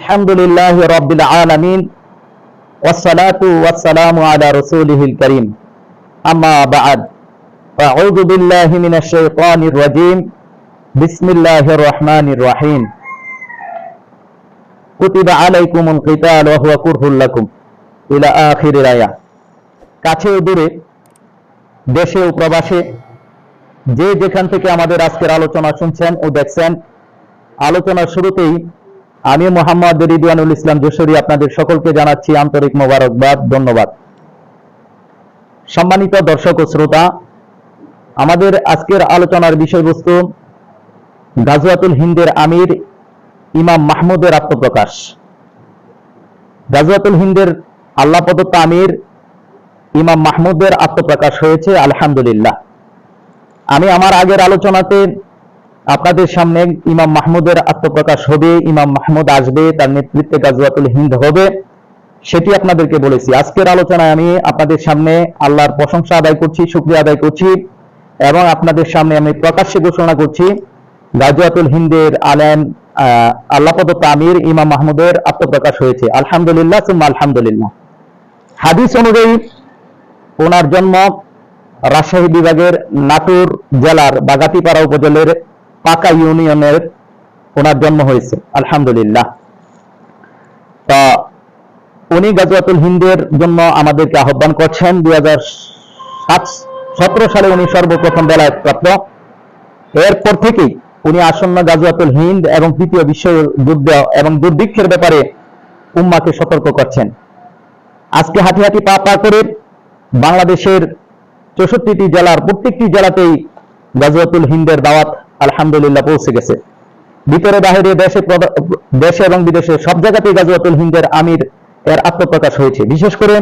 الحمد لله رب العالمين والصلاة والسلام على رسوله الكريم أما بعد فأعوذ بالله من الشيطان الرجيم بسم الله الرحمن الرحيم كتب عليكم القتال وهو كره لكم إلى آخر الآية কাছে ও দূরে দেশে ও প্রবাসে যে যেখান থেকে আমাদের আজকের আলোচনা শুনছেন ও দেখছেন আলোচনার শুরুতেই আমি মোহাম্মদ রিদওয়ানুল ইসলাম যশোরী, আপনাদের সকলকে জানাচ্ছি আন্তরিক মোবারকবাদ, ধন্যবাদ। সম্মানিত দর্শক ও শ্রোতা, আমাদের আজকের আলোচনার বিষয়বস্তু গাজওয়াতুল হিন্দের আমির ইমাম মাহমুদের আত্মপ্রকাশ। গাজওয়াতুল হিন্দের আল্লাহ প্রদত্ত আমির ইমাম মাহমুদের আত্মপ্রকাশ হয়েছে, আলহামদুলিল্লাহ। আমি আমার আগের আলোচনাতে আপনাদের সামনে ইমাম মাহমুদের আত্মপ্রকাশ হবে, ইমাম মাহমুদ আসবে, তার নেতৃত্বে গাজওয়াতুল হিন্দ হবে, সেটি আপনাদেরকে বলেছি। আজকের আলোচনায় আমি আপনাদের সামনে আল্লাহর প্রশংসা আদায় করছি, শুক্রিয়া আদায় করছি এবং আপনাদের সামনে আমি প্রকাশ্যে ঘোষণা করছি, গাজওয়াতুল হিন্দের আলেম আল্লাহ প্রদত্ত আমির ইমাম মাহমুদের আত্মপ্রকাশ হয়েছে। আলহামদুলিল্লাহ, সুম্মা আলহামদুলিল্লাহ। হাদিস অনুযায়ী ওনার জন্ম রাজশাহী বিভাগের নাটোর জেলার বাগাতিপাড়া উপজেলার পাকা ইউনিয়নের ওনার জন্ম হয়েছে, আলহামদুলিল্লাহ। তা উনি গাজওয়াতুল হিন্দের জন্য আমাদেরকে আহ্বান করছেন, দুই হাজার সতেরো সালে উনি সর্বপ্রথম বেলায় প্রাপ্ত এরপর থেকেই উনি আসন্ন গাজওয়াতুল হিন্দ এবং তৃতীয় বিশ্ব যুদ্ধ এবং দুর্ভিক্ষের ব্যাপারে উম্মাকে সতর্ক করছেন। আজকে হাঁটি হাঁটি পা পা করে বাংলাদেশের চৌষট্টিটি জেলার প্রত্যেকটি জেলাতেই গাজওয়াতুল হিন্দের দাওয়াত আলহামদুলিল্লাহ পৌঁছে গেছে। ভিতরে বাহিরে দেশে দেশে এবং বিদেশে সব জায়গাতেই গাজওয়াতুল হিন্দের আমির এর আত্মপ্রকাশ হয়েছে। বিশেষ করে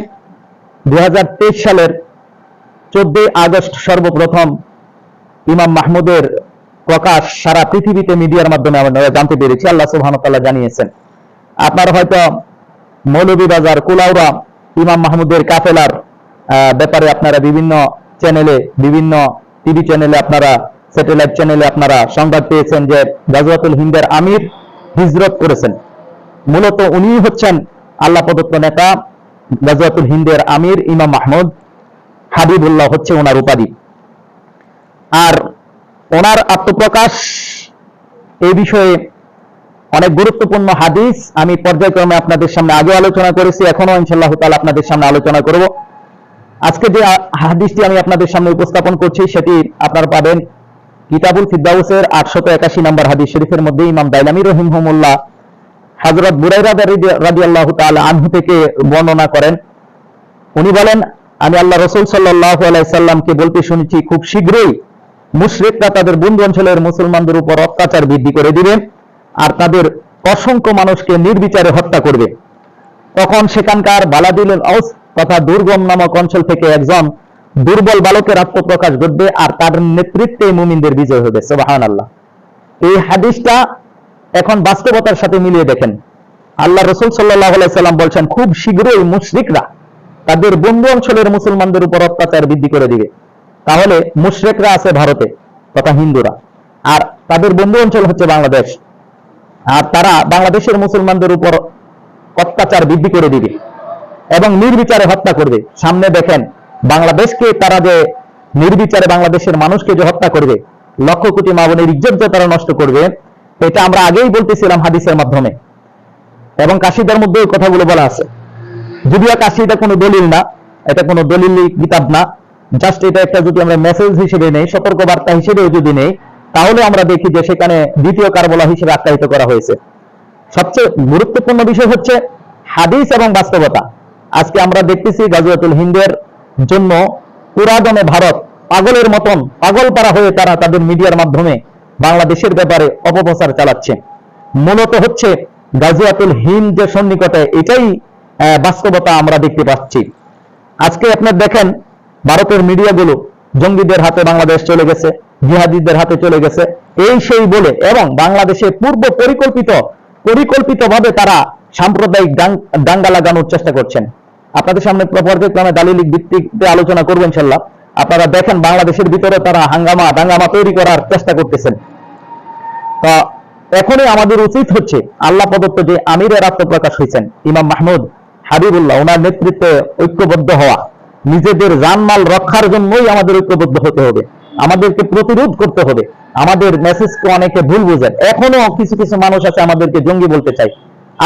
দু হাজার তেইশ সালের চোদ্দই আগস্ট সর্বপ্রথম ইমাম মাহমুদের প্রকাশ সারা পৃথিবীতে মিডিয়ার মাধ্যমে আমরা জানতে পেরেছি। আল্লাহ সুবহানাহু জানিয়েছেন, আপনারা হয়তো মৌলভীবাজার, কুলাউড়া ইমাম মাহমুদের কাফেলার ব্যাপারে আপনারা বিভিন্ন চ্যানেলে বিভিন্ন টিভি চ্যানেলে আপনারা স্যাটেলাইট চ্যানেলে আপনারা সংবাদ পেয়েছেন যে গাজওয়াতুল হিন্দের আমির হিজরত করেছেন। মূলত উনি হচ্ছেন আল্লাহ প্রদত্ত নেতা, গাজওয়াতুল হিন্দের আমির ইমাম মাহমুদ হাবিবুল্লাহ হচ্ছে ওনার উপাধি। আর ওনার আত্মপ্রকাশ এই বিষয়ে অনেক গুরুত্বপূর্ণ হাদিস আমি পর্যায়ক্রমে আপনাদের সামনে আগে আলোচনা করেছি এখনও ইনশাল্লাহ তাআলা আপনাদের সামনে আলোচনা করব। আজকে যে হাদিসটি আমি আপনাদের সামনে উপস্থাপন করছি, সেটি আপনারা পাবেন কিতাবুল ফিদ্দাউসের আটশত একাশি নম্বর হাদিস শরীফের মধ্যে ইমাম দাইলামি রহিমহুমুল্লাহ হজরত বুরাইরা রাজি আল্লাহ আনহু থেকে বর্ণনা করেন। উনি বলেন, আমি আল্লাহ রসুল সাল্লাহ আলাইসাল্লামকে বলতে শুনেছি, খুব শীঘ্রই মুশরিকরা তাদের বন্ধু অঞ্চলের মুসলমানদের উপর অত্যাচার বৃদ্ধি করে দিবে আর তাদের অসংখ্য মানুষকে নির্বিচারে হত্যা করবে। তখন সেখানকার বালাদিল আউস তথা দুর্গম নামক অঞ্চল থেকে একজন দুর্বল বালকের আত্মপ্রকাশ ঘটবে আর তার নেতৃত্বে মুমিনদের বিজয় হবে সুবাহান আল্লাহ এই হাদিসটা এখন বাস্তবতার সাথে মিলিয়ে দেখেন। আল্লাহ রসুল সাল্লাহ সাল্লাম বলছেন, খুব শীঘ্রই মুশরিকরা তাদের বন্ধু অঞ্চলের মুসলমানদের উপর অত্যাচার বৃদ্ধি করে দিবে। তাহলে মুশরিকরা আছে ভারতে তথা হিন্দুরা, আর তাদের বন্ধু অঞ্চল হচ্ছে বাংলাদেশ। আর তারা বাংলাদেশের মুসলমানদের উপর অত্যাচার বৃদ্ধি করে দিবে এবং নির্বিচারে হত্যা করবে। সামনে দেখেন বাংলাদেশকে তারা যে নির্বিচারে বাংলাদেশের মানুষকে যে হত্যা করবে, লক্ষ কোটি মাবনের ইজ্জত যে তারা নষ্ট করবে, এটা আমরা আগেই বলতেছিলাম হাদিসের মাধ্যমে। এবং কাশিদার মধ্যে ওই কথাগুলো বলা আছে। যদিও কাশিটা কোনো দলিল না, এটা কোনো দলিল কিতাব না জাস্ট এটা একটা যদি আমরা মেসেজ হিসেবে নেই সতর্ক বার্তা হিসেবেও যদি নেই, তাহলে আমরা দেখি যে সেখানে দ্বিতীয় কারবলা হিসেবে আখ্যায়িত করা হয়েছে। সবচেয়ে গুরুত্বপূর্ণ বিষয় হচ্ছে হাদিস এবং বাস্তবতা। আজকে আমরা দেখতেছি গাজওয়াতুল হিন্দের জন্য পুরাদমে ভারত পাগলের মতন পাগল পারা হয়ে তারা তাদের মিডিয়ার মাধ্যমে বাংলাদেশের ব্যাপারে অপপ্রচার চালাচ্ছে। মূলত হচ্ছে গাজিয়াতুল হিন্দ যে সন্নিকটে, এটাই বাস্তবতা আমরা দেখতে পাচ্ছি। আজকে আপনার দেখেন, ভারতের মিডিয়াগুলো জঙ্গিদের হাতে বাংলাদেশ চলে গেছে, জিহাদিদের হাতে চলে গেছে। এই সেই বলে এবং বাংলাদেশে পূর্ব পরিকল্পিত, পরিকল্পিতভাবে তারা সাম্প্রদায়িক দাঙ্গা লাগানোর চেষ্টা করছেন। আপনাদের সামনে পর্যায়ক্রমে দালিলিক ভিত্তিতে আলোচনা করব ইনশাল্লাহ। আপনারা দেখেন বাংলাদেশের ভিতরে তারা হাঙ্গামা, দাঙ্গামা তৈরি করার চেষ্টা করতেছেন। তা এখনই আমাদের উচিত হচ্ছে আল্লাহ প্রদত্ত যে আমিরের আত্মপ্রকাশ হয়েছেন ইমাম মাহমুদ হাবিবুল্লাহ ওনার নেতৃত্বে ঐক্যবদ্ধ হওয়া, নিজেদের জানমাল রক্ষার জন্যই আমাদের ঐক্যবদ্ধ হতে হবে, আমাদেরকে প্রতিরোধ করতে হবে, আমাদের মেসেজকে অনেকে ভুল বোঝেন। এখনও কিছু কিছু মানুষ আছে আমাদেরকে জঙ্গি বলতে চাই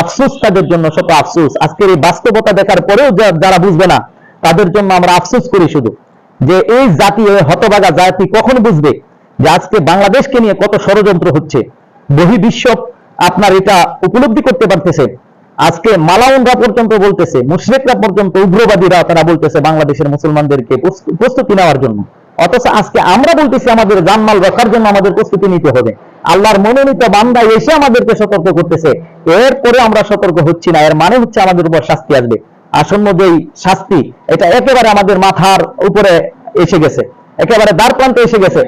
আফসোস তাদের জন্য, শত আফসোস। আজকের এই বাস্তবতা দেখার পরেও যারা বুঝবে না, তাদের জন্য আমরা আফসোস করি শুধু। যে এই জাতি এই হতবাগা জাতি কখন বুঝবে যে আজকে বাংলাদেশকে নিয়ে কত ষড়যন্ত্র হচ্ছে? বহির্বিশ্ব আপনার এটা উপলব্ধি করতে পারতেছে। আজকে মালাউনরা পর্যন্ত বলতেছে, মুশরিকরা পর্যন্ত উগ্রবাদীরা তারা বলতেছে বাংলাদেশের মুসলমানদেরকে প্রস্তুতি নেওয়ার জন্য। অথচ আজকে আমরা বলতেছি আমাদের জানমাল রক্ষার জন্য আমাদের প্রস্তুতি নিতে হবে। আল্লাহর মনোনীত বান্দা এসে আমাদেরকে সতর্ক করতেছে। এরপরে আমরা সতর্ক হচ্ছি না, এর মানে হচ্ছে আমাদের উপর শাস্তি আসবে। আসন্ন যেই শাস্তি, এটা একেবারে আমাদের মাথার উপরে এসে গেছে। একেবারে দ্বার প্রান্তে এসে গেছে।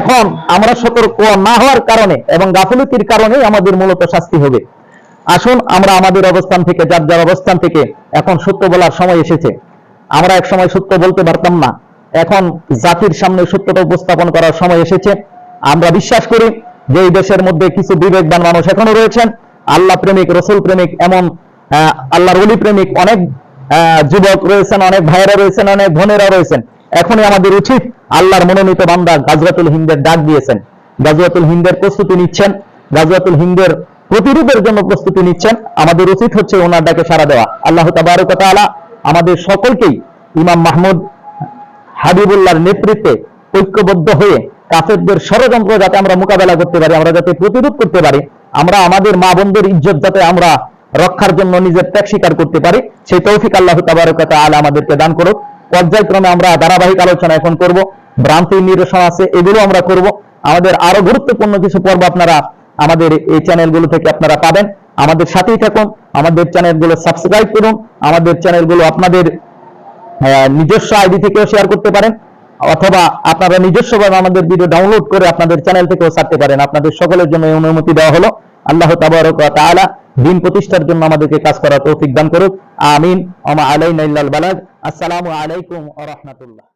এখন আমরা সতর্ক না হওয়ার কারণে এবং গাফিলতির কারণেই আমাদের মূলত শাস্তি হবে। আসুন, আমরা আমাদের অবস্থান থেকে, যার যার অবস্থান থেকে এখন সত্য বলার সময় এসেছে। আমরা এক সময় সত্য বলতে পারতাম না। এখন জাতির সামনে সত্যটা উপস্থাপন করার সময় এসেছে। আমরা বিশ্বাস করি যে এই দেশের মধ্যে কিছু বিবেকবান মানুষ এখনও রয়েছেন। আল্লাহ প্রেমিক, রসুল প্রেমিক, এমন আল্লাহর অলি প্রেমিক অনেক যুবক রয়েছেন, অনেক ভাইয়েরা রয়েছেন, অনেক বোনেরা রয়েছেন। এখনই আমাদের উচিত আল্লাহর মনোনীত বান্দা গাজরাতুল হিন্দের ডাক দিয়েছেন। গাজরাতুল হিন্দের প্রস্তুতি নিচ্ছেন। গাজরাতুল হিন্দের প্রতিরোধের জন্য প্রস্তুতি নিচ্ছেন। আমাদের উচিত হচ্ছে ওনার ডাকে সাড়া দেওয়া। আল্লাহ তাবারক তাআলা আমাদের সকলকেই ইমাম মাহমুদ হাবিবুল্লাহর নেতৃত্বে ঐক্যবদ্ধ হয়ে কাফেরদের ষড়যন্ত্র যাতে আমরা মোকাবেলা করতে পারি, আমরা যাতে প্রতিরোধ করতে পারি, আমরা আমাদের মা বোনদের ইজ্জত যাতে আমরা রক্ষার জন্য নিজের ত্যাগ স্বীকার করতে পারি, সেই তৌফিক আল্লাহ তাবারক ওয়া তাআলা আমাদেরকে দান করুক। পর্যায়ক্রমে আমরা ধারাবাহিক আলোচনা এখন করব, ভ্রান্তি নিরসন আছে, এগুলো আমরা করব। আমাদের আরও গুরুত্বপূর্ণ কিছু পর্ব আপনারা আমাদের এই চ্যানেলগুলো থেকে আপনারা পাবেন। আমাদের সাথেই থাকুন, আমাদের চ্যানেলগুলো সাবস্ক্রাইব করুন, আমাদের চ্যানেলগুলো আপনাদের নিজস্ব আইডি থেকেও শেয়ার করতে পারেন, অথবা আপনারা নিজস্বভাবে আমাদের ভিডিও ডাউনলোড করে আপনাদের চ্যানেল থেকেও ছাড়তে পারেন। আপনাদের সকলের জন্য এই অনুমতি দেওয়া হলো। আল্লাহ তাবারক দিন প্রতিষ্ঠার জন্য আমাদেরকে কাজ করার তৌফিক দান করুক। আমিন। ওমা আলাইনা ইল্লাল আসসালামু আলাইকুম ওয়া